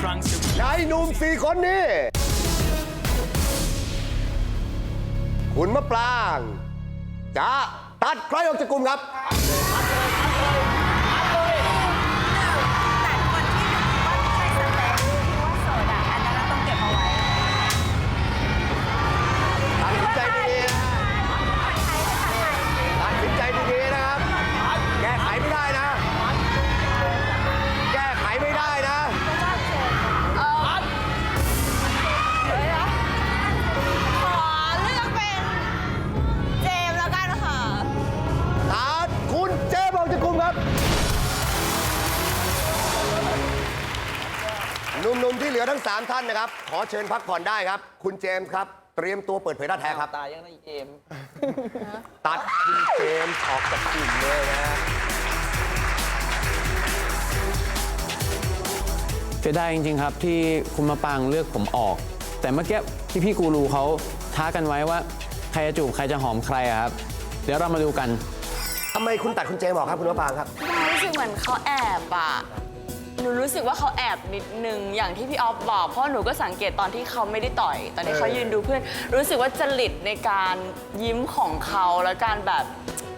ครั้งจะชายหนุ่มสี่คนนี้ คุณมะปราง จะตัดใครออกจากกลุ่มครับ ลือทั้ง 3 ท่านนะครับ ขอเชิญพักผ่อนได้ครับ คุณเจมส์ครับ เตรียมตัวเปิดเผยท่าแท้ครับ ตายยังได้เจมส์ตัดคุณเจมส์ออกจากกลุ่มเลยนะฮะเสียดายจริงๆครับที่คุณมาปางเลือกผมออก แต่เมื่อกี้พี่พี่ๆกูรูเขาท้ากันไว้ว่า ใครจะจูบใครจะหอมใครอะครับ เดี๋ยวเรามาดูกัน ทำไมคุณตัดคุณเจมส์ออกครับคุณมะปรางครับ รู้สึกเหมือนเขาแอบอะ หนูรู้สึกว่าเขาแอบนิดนึงอย่างที่พี่ออฟบอก เพราะหนูก็สังเกตตอนที่เขาไม่ได้ต่อย ตอนที่เขายืนดูเพื่อน รู้สึกว่าจริตในการยิ้มของเขาและการแบบ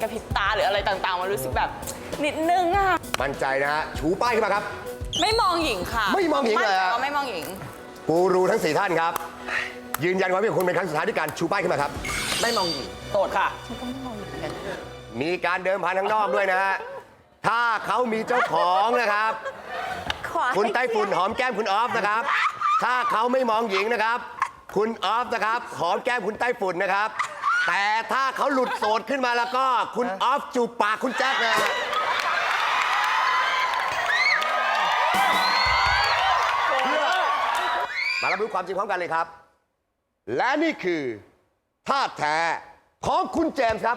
กระพริบตาหรืออะไรต่างๆ มันรู้สึกแบบนิดนึงอะมั่นใจนะฮะชูป้ายขึ้นมาครับ ไม่มองหญิงค่ะไม่มองหญิงเลยอะมั่นใจว่าไม่มองหญิง กูรูทั้ง4ท่านครับ ยืนยันว่าเป็นคุณเป็นครั้งสุดท้ายด้วยการชูป้ายขึ้นมาครับ ไม่มองหญิงโสดค่ะ มีการเดิมพันข้างนอกด้วยนะฮะ ถ้าเขามีเจ้าของนะครับ ขอให้คุณไต้ฝุ่นหอมแก้มคุณออฟนะครับ ถ้าเขาไม่มองหญิงนะครับ คุณออฟนะครับ หอมแก้มคุณไต้ฝุ่นนะครับ แต่ถ้าเขาหลุดโสดขึ้นมาแล้วก็คุณออฟจูบปากคุณแจ็คนะฮะเพื่อมารับรู้ความจริงพร้อมกันเลยครับ และนี่คือท่าแท้ของคุณเจมส์ครับ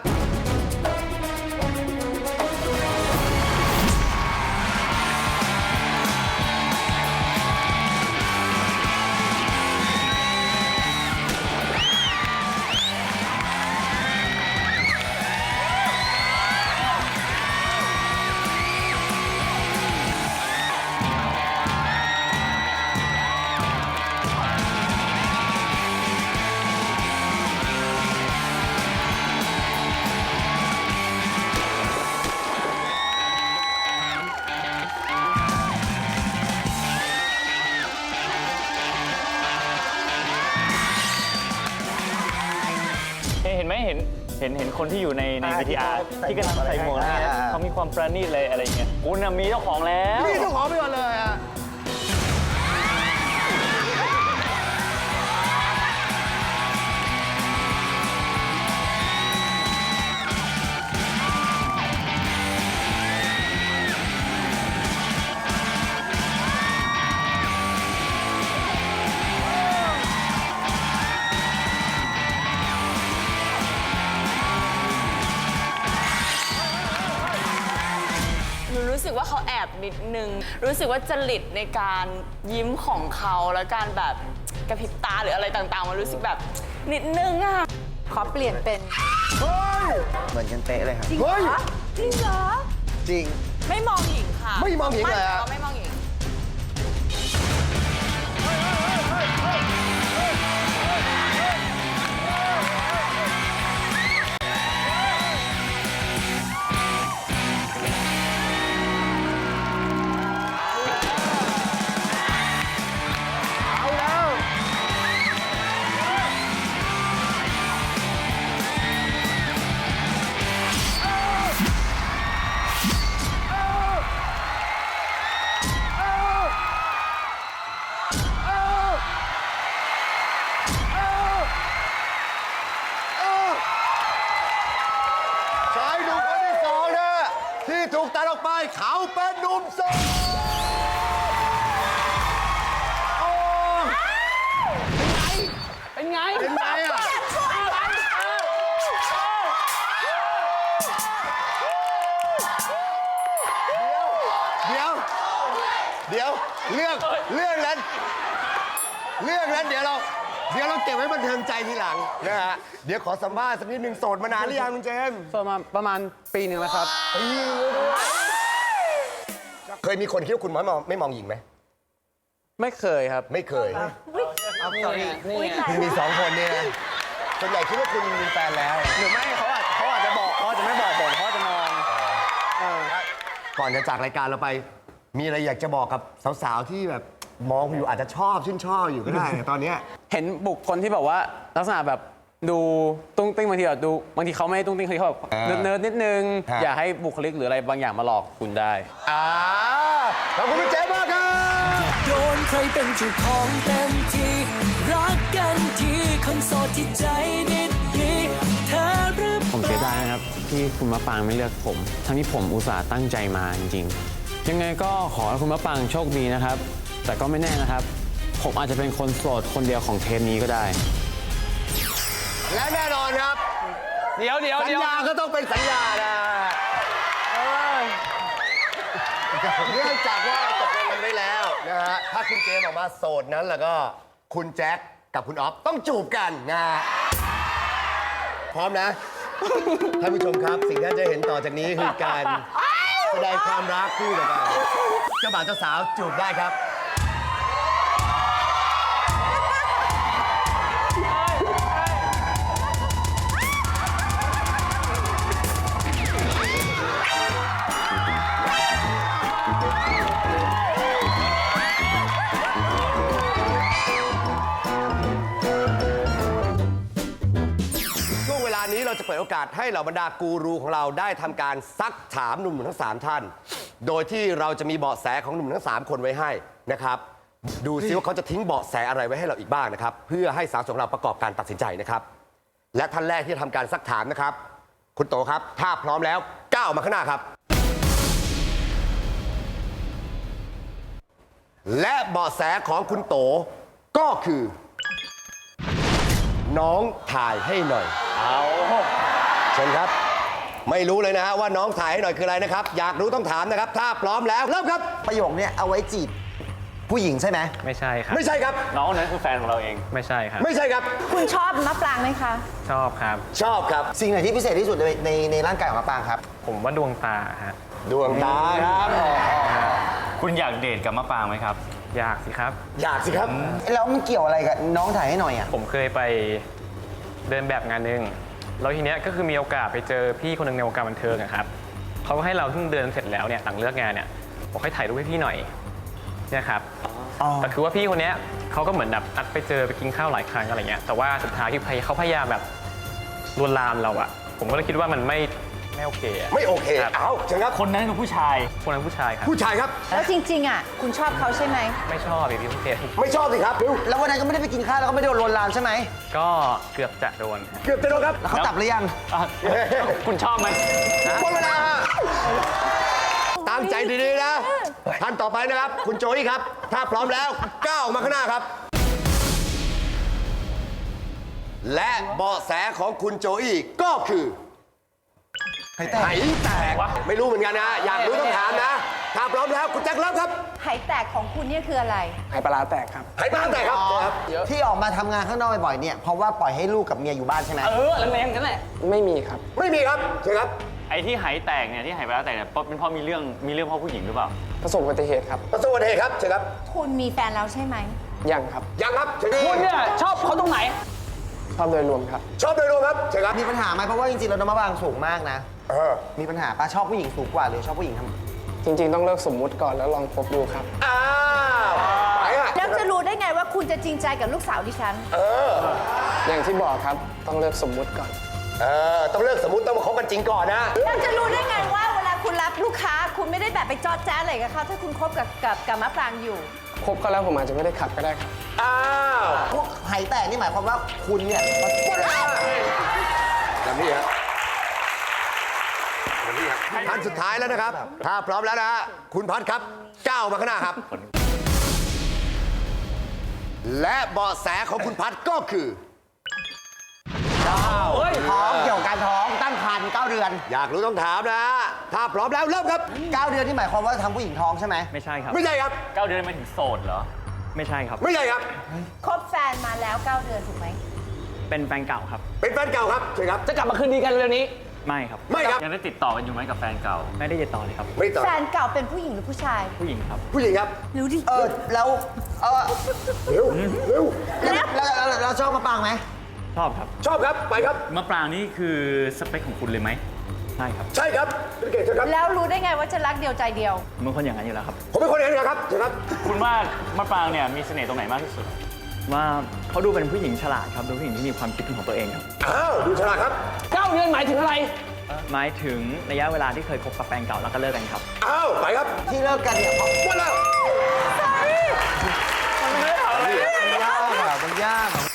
คนที่อยู่ในใน อ่า VTR ที่ที่กำลังเขาใส่ใส่หมวกนะหมวกฮะอ่า เขามีความประณีตเลยอะไรเงี้ยคุณน่ะมีเจ้าของแล้วนี่เจ้าของไปก่อนเลย นิดนึง รู้สึกว่าจริตในการยิ้มของเขาและการแบบกระพริบตาหรืออะไรต่างๆ มันรู้สึกแบบนิดนึงอะขอเปลี่ยนเป็นเหมือนกันเป๊ะเลยครับ จริงเหรเฮ้ยอจริงเหรอ จริง ไม่มองหญิงค่ะไม่มองหญิงเลยอะนใจว่าไม่มอง เขาเป็นหนุ่มโสดโอ้เป็นไง เป็นไงอะเดี๋ยว เดี๋ยว เรื่อง เรื่องนั้น เรื่องนั้นเดี๋ยวเรา เดี๋ยวเราเก็บไว้บันเทิงใจทีหลังนะฮะ เดี๋ยวขอสัมภาษณ์สักนิดหนึ่งโสดมานานหรือยังคุณเจมส์ ประมาณประมาณปีหนึ่งแล้วครับ เคยมีคนคิดว่าคุณไม่มองไม่มองหญิงไหมไม่เคยครับ ไม่เคย เอาสอรี่นี่ไงมีสองคนเนี่ยนะส่วนใหญ่คิดว่าคุณมีแฟนแล้ว หรือไม่เขาอาจเขาอาจจะบอกเขาอาจจะไม่บอกผมเขาอาจจะมองก่อนจะจากรายการเราไป มีอะไรอยากจะบอกกับสาวๆที่แบบมองอยู่อาจจะชอบชื่นชอบอยู่ก็ได้นะตอนเนี้ย เห็นบุคคลที่แบบว่าลักษณะแบบ ดูตุ้งติ้งบางทีแบบดูบางทีเขาไม่ตุ้งติ้งเขาแบบอ่าเนิร์ดๆนิดนึง ฮะ อย่าให้บุคลิกหรืออะไรบางอย่างมาหลอกคุณได้ อ่าขอบคุณพี่เจ๊มากครับ โดนใครเป็นเจ้าของเต็มที่รักกันที่คนโสดที่ใจดีๆเธอหรือผมเสียดายนะครับที่คุณมะปางไม่เลือกผม ทั้งที่ผมอุตส่าห์ตั้งใจมาจริงๆ ยังไงก็ขอให้คุณมะปางโชคดีนะครับ แต่ก็ไม่แน่นะครับ ผมอาจจะเป็นคนโสดคนเดียวของเทปนี้ก็ได้ และแน่นอนครับ เดี๋ยวเดี๋ยวสัญเดี๋ยวญาก็ต้องเป็นสัญญานะเนื่องจากว่าตกลงกันไว้แล้วนะฮะถ้าคุณเจมส์ออกมาโสดนั้นแล้วก็คุณแจ็คกับคุณออฟต้องจูบกันนะฮะพร้อมนะท่านผู้ชมครับสิ่งที่ท่านจะเห็นต่อจากนี้คือการแสดงความรักคู่กับกันเจ้าบ่าวเจ้าสาวจูบได้ครับ จะเปิดโอกาสให้เหล่าบรรดากูรูของเราได้ทำการซักถามหนุ่มๆทั้ง 3 ท่าน โดยที่เราจะมีเบาะแสของหนุ่มทั้ง 3 คนไว้ให้นะครับ ดูซิว่าเขาจะทิ้งเบาะแสอะไรไว้ให้เราอีกบ้างนะครับ เพื่อให้สาวสของเราประกอบการตัดสินใจนะครับ และท่านแรกที่จะทำการซักถามนะครับ คุณโตครับ ถ้าพร้อมแล้วก้าวมาข้างหน้าครับ และเบาะแสของคุณโตก็คือ น้องถ่ายให้หน่อย เอาเชิญครับ ไม่รู้เลยนะฮะว่าน้องถ่ายให้หน่อยคืออะไรนะครับ อยากรู้ต้องถามนะครับ ถ้าพร้อมแล้วเริ่มครับ ประโยคเนี้ยเอาไว้จีบ ผู้หญิงใช่ไหมไม่ใช่ครับ ไม่ใช่ครับ น้องคนนั้นคือแฟนของเราเอง ไม่ใช่ครับ ไม่ใช่ครับ คุณชอบมะปรางไหมคะ ชอบครับ ชอบครับ สิ่งไหนที่พิเศษที่สุดในในในร่างกายของมะปรางครับ ผมว่าดวงตาฮะดวงตาครับคุณอยากเดทกับมะปางไหมครับ อยากสิครับ อยากสิครับ แล้วมันเกี่ยวอะไรกับน้องถ่ายให้หน่อยอะผมเคยไป เดินแบบงานหนึ่งแล้วทีเนี้ยก็คือมีโอกาสไปเจอพี่คนหนึ่งในวงการบันเทิงอะครับเขาก็ให้เราเพิ่งเดินเสร็จแล้วเนี่ยหลังเลิกงานเนี่ยบอกให้ถ่ายรูปให้พี่หน่อยเนี่ยครับแต่คือว่าพี่คนเนี้ยเขาก็เหมือนแบบนัดไปเจอไปกินข้าวหลายครั้งอะไรเงี้ยแต่ว่าสุดท้ายที่เขาพยายามแบบลวนลามเราอะผมก็เลยคิดว่ามันไม่ ไม่โอเคอะไม่โอเคครับเอาเชิญครับคนนั้นคือผู้ชาย คนนั้นผู้ชายครับ ผู้ชายครับ แล้วจริงๆอะคุณชอบเขาใช่ไหม ไม่ชอบอีกพี่เพชรไม่ชอบสิครับเร็วแล้ววันนั้นก็ไม่ได้ไปกินข้าวแล้วก็ไม่ได้โดนลวนลามใช่ไหมก็เกือบจะโดนเกือบจะโดนครับแล้วเขาตับหรือยัง อะคุณชอบไหม หมดเวลาตั้งใจดีๆนะท่านต่อไปนะครับ คุณโจยครับ ถ้าพร้อมแล้วก้าวออกมาข้างหน้าครับ และเบาะแสของคุณโจอี้ก็คือ ไหแตกแตกไม่รู้เหมือนกันนะ อยากรู้ต้องถามนะ ถ้าพร้อมแล้วคุณแจ็คเริ่มครับไหแตกของคุณเนี่ยคืออะไรไหปลาแตกครับครับ ที่ออกมาทำงานข้างนอกบ่อยๆเนี่ยเพราะว่าปล่อยให้ลูกกับเมียอยู่บ้านใช่ไหมเออแรงๆกันแหละ ไม่มีครับ ไม่มีครับเชิญครับ ไอ้ที่ไหแตกเนี่ยที่ไหปลาร้าแตกเนี่ยเพราะเป็นเพราะมีเรื่องมีเรื่องเพราะผู้หญิงหรือเปล่า ประสบอุบัติเหตุครับ ประสบอุบัติเหตุครับเชิญครับ คุณมีแฟนแล้วใช่ไหม ยังครับ ยังครับเชิญครับคุณเนี่ยชอบเขาตรงไหนชอบโดยรวมครับ ชอบโดยรวมครับเชิญครับ มีปัญหาไหมเพราะว่าจริงๆแล้วน้องมะปรางสูงมากนะ เออ มีปัญหาปะชอบผู้หญิงสูงกว่า หรือชอบผู้หญิงทำจริง ๆ ต้องเลิกสมมุติก่อนแล้วลองพบดูครับ อ้าวไปอะแล้วจะรู้ได้ไงว่าคุณจะจริงใจกับลูกสาวดิฉันเอออย่างที่บอกครับต้องเลิกสมมุติก่อน เออ ต้องเลิกสมมติต้องมาคบกันจริงก่อนนะ แล้วจะรู้ได้ไงว่าเวลาคุณรับลูกค้า คุณไม่ได้แบบไปจอดแจ๊อะไรกับเขาถ้าคุณคบกับกับกับมะปรางอยู่คบก็แล้วผมอาจจะไม่ได้ขับก็ได้ครับ อ้าวพวกไหแตกนี่หมายความว่าคุณเนี่ยหมดเวลาแบบนี้ครับแบบนี้ครับ ท่านสุดท้ายแล้วนะครับ ถ้าพร้อมแล้วนะฮะคุณพัดครับก้าวมาข้างหน้าครับ และเบาะแสของคุณพัดก็คือท้องเกี่ยวกับการท้องตั้งครรภ์9เดือน อยากรู้ต้องถามนะฮะถ้าพร้อมแล้วเริ่มครับ 9 เดือนที่หมายความว่าทำผู้หญิงท้องใช่ไหมไม่ใช่ครับไม่ใช่ครับ เก้าเดือนไม่ถึงโสดเหรอ ไม่ใช่ครับ ไม่ใช่ครับ คบแฟนมาแล้ว 9 เดือนถูกไหมเป็นแฟนเก่าครับ เป็นแฟนเก่าครับใช่ครับ จะกลับมาคืนดีกันเร็วนี้ ไม่ครับ ไม่ครับ ยังได้ติดต่อกันอยู่ไหมกับแฟนเก่า ไม่ได้ติดต่อเลยครับ ไม่ต่อแฟนเก่าเป็นผู้หญิงหรือผู้ชาย ผู้หญิงครับ ผู้หญิงครับ รู้ดิ เออแล้วเออเร็วเร็วแล้วแล้วแล้วเราชอบมะปรางไหม ชอบครับ ชอบครับ ไปครับ มะปรางนี่คือสเปคของคุณเลยไหมใช่ครับ ใช่ครับพี่เกดเชิญครับ แล้วรู้ได้ไงว่าจะรักเดียวใจเดียวผมเป็นคนอย่างนั้นอยู่แล้วครับ ผมเป็นคนเองนะครับเชิญครับ คุณว่ามะปรางเนี่ยมีเสน่ห์ตรงไหนมากที่สุด ว่าเขาดูเป็นผู้หญิงฉลาดครับดูผู้หญิงที่มีความคิดเป็นของตัวเองครับอ้าวดูฉลาดครับ เก้าเดือนหมายถึงอะไร หมายถึงระยะเวลาที่เคยคบกับแฟนเก่าแล้วก็เลิกกันครับ อ้าวไปครับที่เลิกกันเนี่ยเพราะหมดแล้ว มันยากอะมันยากอะ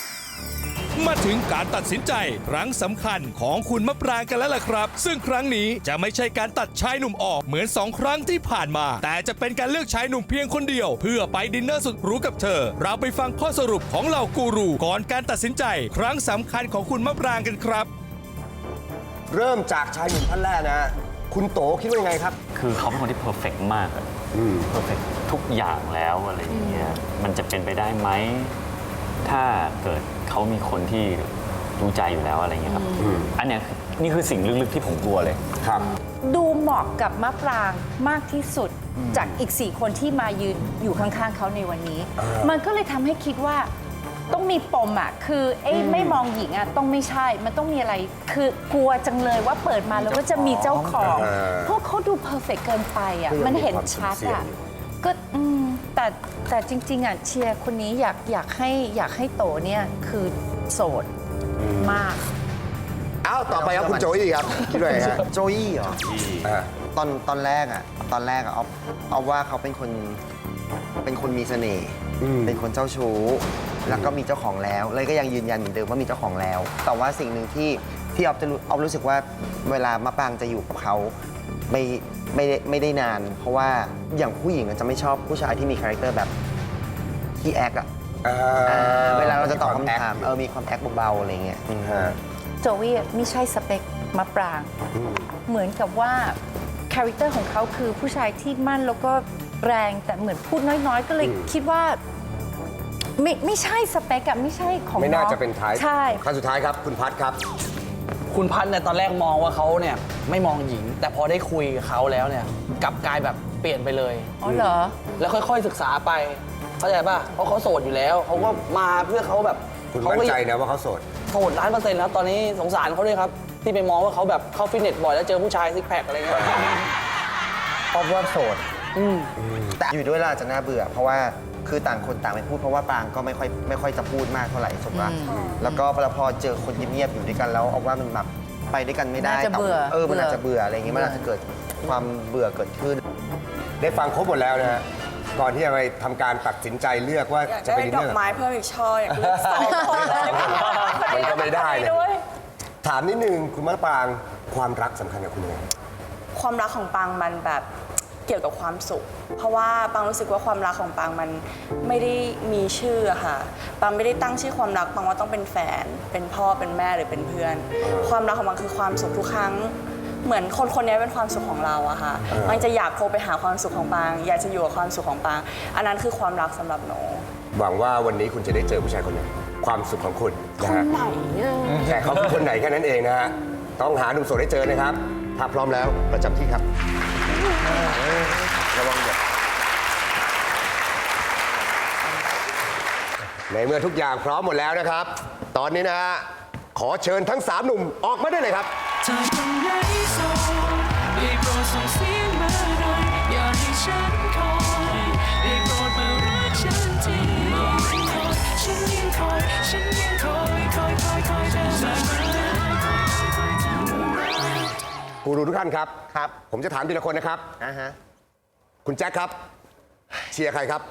มาถึงการตัดสินใจครั้งสำคัญของคุณมะปรางกันแล้วล่ะครับ ซึ่งครั้งนี้จะไม่ใช่การตัดชายหนุ่มออกเหมือน 2 ครั้งที่ผ่านมา แต่จะเป็นการเลือกชายหนุ่มเพียงคนเดียว เพื่อไปดินเนอร์สุดหรู้กับเธอ เราไปฟังข้อสรุปของเหล่ากูรูก่อนการตัดสินใจ ครั้งสำคัญของคุณมะปรางกันครับ เริ่มจากชายหนุ่มท่านแรกนะฮะคุณโตคิดว่ายังไงครับ คือเขาเป็นคนที่เพอร์เฟกมากเพอร์เฟกทุกอย่างแล้วอะไรอย่างเงี้ย มันจะเป็นไปได้ไหม ถ้าเกิด เขามีคนที่รู้ใจอยู่แล้วอะไรเงี้ยครับ อันเนี้ยคือนี่คือสิ่งลึกๆที่ผมกลัวเลย ครับ ดูเหมาะกับมะปรางมากที่สุดจากอีกสี่คนที่มายืนอยู่ข้างๆเขาในวันนี้ มันก็เลยทำให้คิดว่าต้องมีปมอะ คือเอ้ยไม่มองหญิงอะต้องไม่ใช่ มันต้องมีอะไร คือกลัวจังเลยว่าเปิดมาแล้วก็จะมีเจ้าของอ่าเพราะเขาดูเพอร์เฟกเกินไปอะคือมันเห็นมีความชัดสุ่มเสี่ยอะงอยู่ก็อืม แต่แต่จริง ๆอะเชียร์คนนี้อยากอยากให้อยากให้โตเนี่ยคือโสดมากอ้าวต่อไปครับคุณโจอี้ครับคิดว่าไงฮะโจอี้เหรอ อ่า ตอนตอนแรกอะตอนแรกอะเอาเอาว่าเขาเป็นคนเป็นคนมีเสน่ห์อืม เป็นคนเจ้าชู้ แล้วก็มีเจ้าของแล้ว เลยก็ยังยืนยันเหมือนเดิมว่ามีเจ้าของแล้ว แต่ว่าสิ่งหนึ่งที่ที่ออฟจะรู้ออฟรู้สึกว่าเวลามะปรางจะอยู่กับเขาไม่ ไม่ได้ไม่ได้นาน เพราะว่าอย่างผู้หญิงอะจะไม่ชอบผู้ชายที่มีคาแรคเตอร์แบบที่แอคอะอ่าอ่าเวลาเราจะตอบคำถามแอคเออมีความแอคเบาๆอะไรเงี้ยอืมฮะโจวี่อะไม่ใช่สเปคมะปรางเหมือนกับว่าคาแรคเตอร์ของเขาคือผู้ชายที่มั่นแล้วก็แรงแต่เหมือนพูดน้อยๆ ก็เลยคิดว่า ไม่ไม่ใช่สเปกอะไม่ใช่ของไม่น่าองจะเป็นท้ายใช่ขั้นสุดท้ายครับ คุณพัดครับ คุณพัฒน์เนี่ยตอนแรกมองว่าเขาเนี่ยไม่มองหญิง แต่พอได้คุยกับเขาแล้วเนี่ยกลับกลายแบบเปลี่ยนไปเลย อ๋อเหรอ แล้วค่อยๆศึกษาไปเข้าใจป่ะเพราะเขาโสดอยู่แล้วเขาก็มาเพื่อเขาแบบคุณเขามั่นก็ใจนะว่าเขาโสดโสดล้านเปอร์เซ็นต์แล้วตอนนี้สงสารเขาด้วยครับ ที่ไปมองว่าเขาแบบเข้าฟิตเนสบ่อยแล้วเจอผู้ชายซิกแพคอะไรเงี้ยออฟว่าโสดแต่อยู่ด้วยแล้วอาจจะน่าเบื่อ เพราะว่า คือต่างคนต่างไม่พูดเพราะว่าปรางก็ไม่ค่อยไม่ค่อยจะพูดมากเท่าไหร่สมรักแล้วก็พอพอเจอคนเงียบๆอยู่ด้วยกันแล้วเอาว่ามันแบบไปด้วยกันไม่ได้น่าจะเบื่อแต่เออมันเบื่ออาจจะเบื่ออะไรอย่างเงี้ยมันอาจจะเกิดความเบื่อเกิดขึ้น ได้ฟังครบหมดแล้วนะฮะก่อนที่จะไปทำการตัดสินใจเลือกว่าอยากจะได้ไปดินดเนออกร์ไม้เพิ่มอีกช่ออยากเลือกสองคนเลยมันก็ไม่ได้เลย ด้วยถามนิดนึงคุณมะปรางความรักสำคัญกับคุณยังไง ความรักของปังมันแบบ เกี่ยวกับความสุข เพราะว่าปังรู้สึกว่าความรักของปังมันไม่ได้มีชื่ออะค่ะปังไม่ได้ตั้งชื่อความรักปังว่าต้องเป็นแฟน เป็นพ่อเป็นแม่หรือเป็นเพื่อน ความรักของปังคือความสุขทุกครั้งเหมือนคนคนนี้เป็นความสุขของเราอะค่ะปังจะอยากโทรไปหาความสุขของปังอยากจะอยู่กับความสุขของปังอันนั้นคือความรักสำหรับหนู หวังว่าวันนี้คุณจะได้เจอผู้ชายคนหนึ่งความสุขของคุณนะฮะแต่เขาคือคนไหนแค่นั้นเองนะฮะ ต้องหาหนุ่มโสดให้เจอนะครับ ถ้าพร้อมแล้วประจำที่ครับ ระวังอย่าในเมื่อทุกอย่างพร้อมหมดแล้วนะครับ ตอนนี้นะฮะขอเชิญทั้ง3หนุ่มออกมาได้เลยครับเธอคนไหนโสดได้โปรดส่งเสียงมาหน่อยอย่าให้ฉันคอยได้โปรดมารักฉันทีฉันยังคอยฉันยังคอยคอยคอยคอยเธอมาคอยคอยเธอมากูรูทุกท่านครับ ครับ ผมจะถามทีละคนนะครับ อ่าฮะ คุณแจ็คครับ เชียร์ใครครับ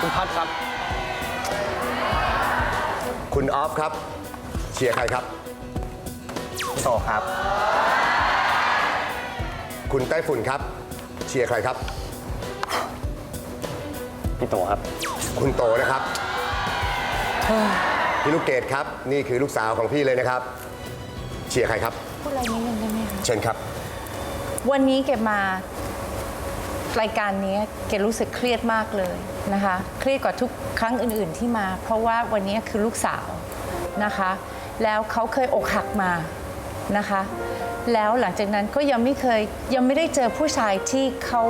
คุณพัฒน์ครับ คุณออฟครับ เชียร์ใครครับโสดครับ คุณไต้ฝุ่นครับ เชียร์ใครครับ พี่โตครับ คุณโตนะครับ พี่ลูกเกดครับ นี่คือลูกสาวของพี่เลยนะครับ เชียร์ใครครับ พูดอะไรนิดนึงได้ไหมคะ เชิญครับ วันนี้เกดมา รายการนี้เกดรู้สึกเครียดมากเลยนะคะ เครียดกว่าทุกครั้งอื่นๆที่มา เพราะว่าวันนี้คือลูกสาวนะคะ แล้วเขาเคยอกหักมานะคะ แล้วหลังจากนั้นก็ยังไม่เคยยังไม่ได้เจอผู้ชายที่เขา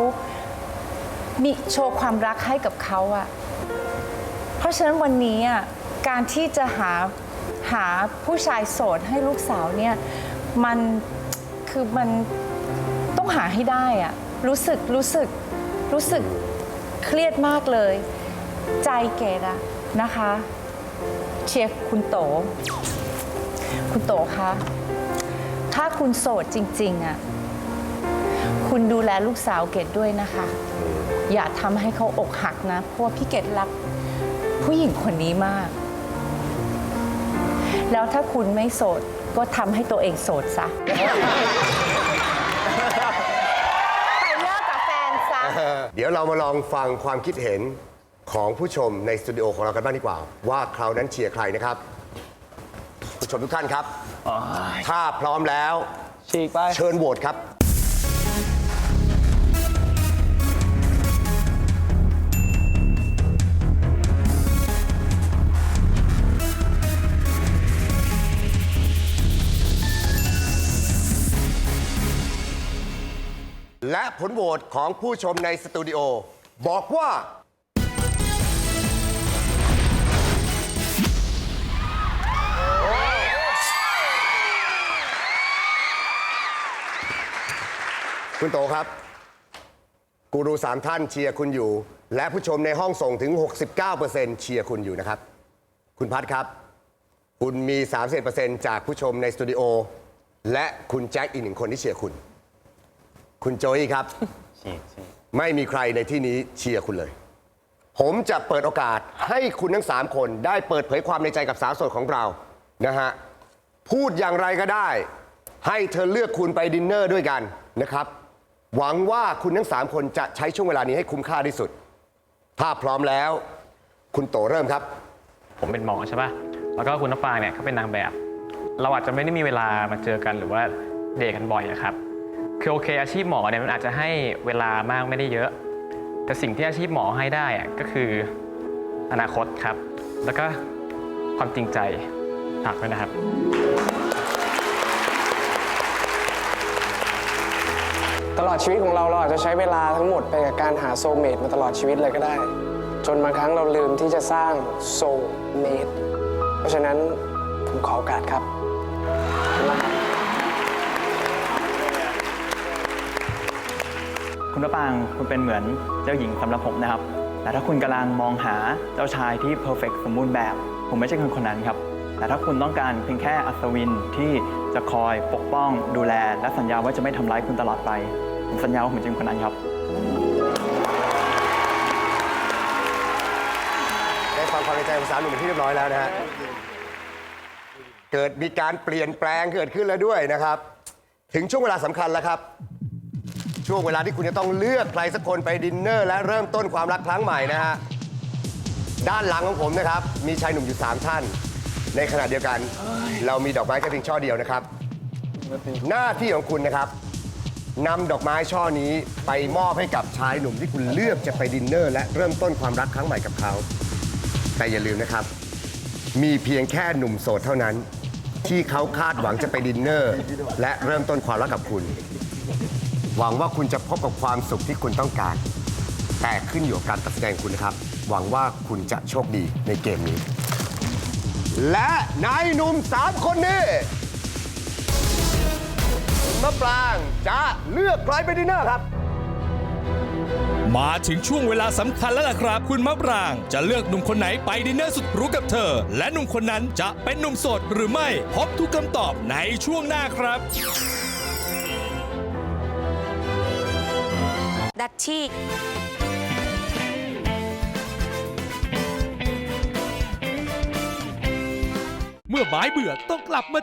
มีโชว์ความรักให้กับเขาอะเพราะฉะนั้นวันนี้อะการที่จะหาหาผู้ชายโสดให้ลูกสาวเนี่ยมันคือมันต้องหาให้ได้อะ รู้สึกรู้สึกรู้สึกเครียดมากเลย ใจเกดอะนะคะ เชียร์คุณโต คุณโตคะถ้าคุณโสดจริง ๆอะคุณดูแลลูกสาวเกดด้วยนะคะ อย่าทำให้เขาอกหักนะ เพราะว่าพี่เกดรักผู้หญิงคนนี้มาก แล้วถ้าคุณไม่โสดก็ทำให้ตัวเองโสดซะ ไปเลิกกับแฟนซะ เดี๋ยวเรามาลองฟังความคิดเห็นของผู้ชมในสตูดิโอของเรากันบ้างดีกว่า ว่าคราวนั้นเชียร์ใครนะครับ ผู้ชมทุกท่านครับ ถ้าพร้อมแล้ว ฉีกไป เชิญโหวตครับ และผลโหวตของผู้ชมในสตูดิโอ บอกว่า คุณโตครับ กูรูสามท่านเชียร์คุณอยู่ และผู้ชมในห้องส่งถึง 69%เชียร์คุณอยู่นะครับ คุณพัดครับ คุณมี30%จากผู้ชมในสตูดิโอ และคุณแจ็คอีกหนึ่งคนที่เชียร์คุณ คุณโจยครับ ฉีกฉีกไม่มีใครในที่นี้เชียร์คุณเลย ผมจะเปิดโอกาสให้คุณทั้ง3คนได้เปิดเผยความในใจกับสาวโสดของเรานะฮะ พูดอย่างไรก็ได้ ให้เธอเลือกคุณไปดินเนอร์ด้วยกันนะครับ หวังว่าคุณทั้ง3คนจะใช้ช่วงเวลานี้ให้คุ้มค่าที่สุด ถ้าพร้อมแล้ว คุณโตเริ่มครับ ผมเป็นหมอใช่ปะแล้วก็คุณน้ำปางเนี่ยเขาเป็นนางแบบ เราอาจจะไม่ได้มีเวลามาเจอกันหรือว่าเดทกันบ่อยนะครับ คือโอเคอาชีพหมอเนี่ยมันอาจจะให้เวลามากไม่ได้เยอะ แต่สิ่งที่อาชีพหมอให้ได้อะก็คืออนาคตครับ แล้วก็ความจริงใจฝากด้วยนะครับ ตลอดชีวิตของเราเราอาจจะใช้เวลาทั้งหมดไปกับการหาโซเมตมาตลอดชีวิตเลยก็ได้ จนบางครั้งเราลืมที่จะสร้างโซเมตเพราะฉะนั้นผมขอโอกาสครับขอบคุณมากครับ คุณมะปางคุณเป็นเหมือนเจ้าหญิงสำหรับผมนะครับ แต่ถ้าคุณกำลังมองหาเจ้าชายที่เพอร์เฟกสมบูรณ์แบบ ผมไม่ใช่คนคนนั้นครับ แต่ถ้าคุณต้องการเพียงแค่อัศวินที่จะคอยปกป้องดูแล และสัญญาว่าจะไม่ทำร้ายคุณตลอดไป ผมสัญญาว่าผมจะเป็นคนนั้นครับ ได้ฟังความในใจของสาวหนุ่มเป็นที่เรียบร้อยแล้วนะฮะ เกิดมีการเปลี่ยนแปลงเกิดขึ้นแล้วด้วยนะครับ ถึงช่วงเวลาสำคัญแล้วครับ ช่วงเวลาที่คุณจะต้องเลือกใครสักคนไปดินเนอร์และเริ่มต้นความรักครั้งใหม่นะฮะ ด้านหลังของผมนะครับ มีชายหนุ่มอยู่ 3 ท่าน ในขณะเดียวกัน เรามีดอกไม้แค่เพียงช่อเดียวนะครับ หน้าที่ของคุณนะครับนำดอกไม้ช่อนี้ไปมอบให้กับชายหนุ่มที่คุณเลือกจะไปดินเนอร์ และเริ่มต้นความรักครั้งใหม่กับเขา แต่อย่าลืมนะครับ มีเพียงแค่หนุ่มโสดเท่านั้น ที่เขาคาดหวังจะไปดินเนอร์ และเริ่มต้นความรักกับคุณ หวังว่าคุณจะพบกับความสุขที่คุณต้องการ แต่ขึ้นอยู่กับการตัดสินใจของคุณนะครับ หวังว่าคุณจะโชคดีในเกมนี้ และนายหนุ่มสามคนนี้มะปรางจะเลือกใครไปดินเนอร์ครับ มาถึงช่วงเวลาสำคัญแล้วล่ะครับ คุณมะปราง จะเลือกหนุ่มคนไหนไปดินเนอร์สุดหรู้กับเธอ และหนุ่มคนนั้นจะเป็นหนุ่มโสดหรือไม่พบทุกคำตอบในช่วงหน้าครับ ดัชชีเมื่อไมายเบื่อต้องกลับมา